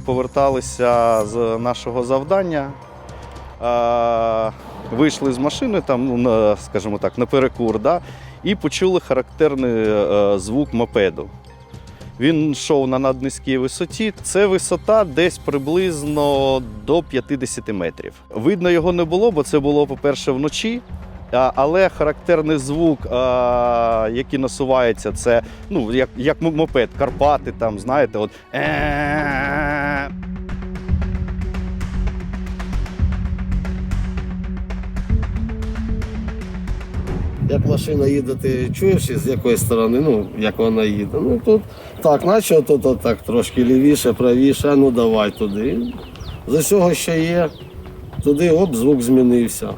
поверталися з нашого завдання. Вийшли з машини, там, ну, скажімо так, на перекур, да, і почули характерний е, звук мопеду. Він йшов на наднизькій висоті. Це висота десь приблизно до 50 метрів. Видно його не було, бо це було, по-перше, вночі. Але характерний звук, який насувається, це ну, як, як мопед, Карпати, там, знаєте, от. Як машина їде, ти чуєш з якої сторони, ну, як вона їде. Ну тут так, наче тут отак трошки лівіше, правіше, ну давай туди. З усього, що є, туди оп, звук змінився.